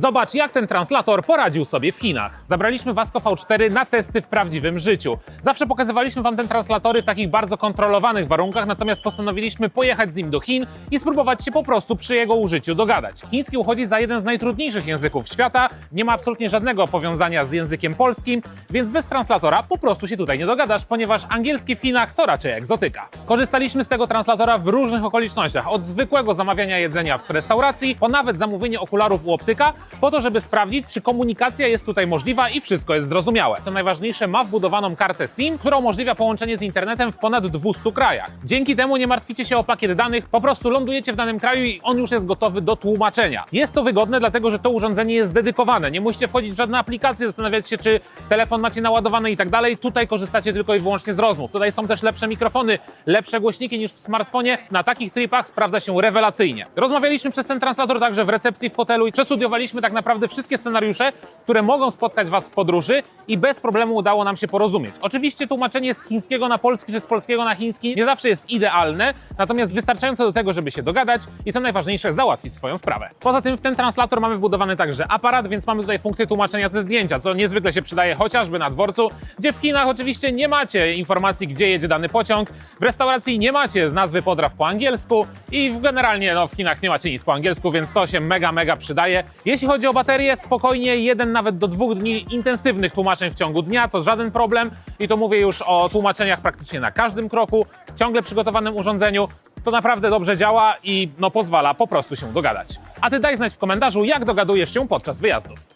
Zobacz, jak ten translator poradził sobie w Chinach. Zabraliśmy Vasco V4 na testy w prawdziwym życiu. Zawsze pokazywaliśmy Wam te translatory w takich bardzo kontrolowanych warunkach, natomiast postanowiliśmy pojechać z nim do Chin i spróbować się po prostu przy jego użyciu dogadać. Chiński uchodzi za jeden z najtrudniejszych języków świata, nie ma absolutnie żadnego powiązania z językiem polskim, więc bez translatora po prostu się tutaj nie dogadasz, ponieważ angielski w Chinach to raczej egzotyka. Korzystaliśmy z tego translatora w różnych okolicznościach, od zwykłego zamawiania jedzenia w restauracji, po nawet zamówienie okularów u optyka, po to, żeby sprawdzić, czy komunikacja jest tutaj możliwa i wszystko jest zrozumiałe. Co najważniejsze, ma wbudowaną kartę SIM, która umożliwia połączenie z internetem w ponad 200 krajach. Dzięki temu nie martwicie się o pakiet danych, po prostu lądujecie w danym kraju i on już jest gotowy do tłumaczenia. Jest to wygodne, dlatego że to urządzenie jest dedykowane. Nie musicie wchodzić w żadne aplikacje, zastanawiać się, czy telefon macie naładowany i tak dalej. Tutaj korzystacie tylko i wyłącznie z rozmów. Tutaj są też lepsze mikrofony, lepsze głośniki niż w smartfonie. Na takich tripach sprawdza się rewelacyjnie. Rozmawialiśmy przez ten translator także w recepcji w hotelu i przestudiowaliśmy tak naprawdę wszystkie scenariusze, które mogą spotkać Was w podróży i bez problemu udało nam się porozumieć. Oczywiście tłumaczenie z chińskiego na polski czy z polskiego na chiński nie zawsze jest idealne, natomiast wystarczające do tego, żeby się dogadać i co najważniejsze, załatwić swoją sprawę. Poza tym w ten translator mamy wbudowany także aparat, więc mamy tutaj funkcję tłumaczenia ze zdjęcia, co niezwykle się przydaje chociażby na dworcu, gdzie w Chinach oczywiście nie macie informacji, gdzie jedzie dany pociąg, w restauracji nie macie z nazwy podraw po angielsku i generalnie no, w Chinach nie macie nic po angielsku, więc to się mega, mega przydaje. Jeśli chodzi o baterię, spokojnie jeden nawet do dwóch dni intensywnych tłumaczeń w ciągu dnia, to żaden problem i to mówię już o tłumaczeniach praktycznie na każdym kroku, ciągle przygotowanym urządzeniu. To naprawdę dobrze działa i no, pozwala po prostu się dogadać. A ty daj znać w komentarzu, jak dogadujesz się podczas wyjazdów.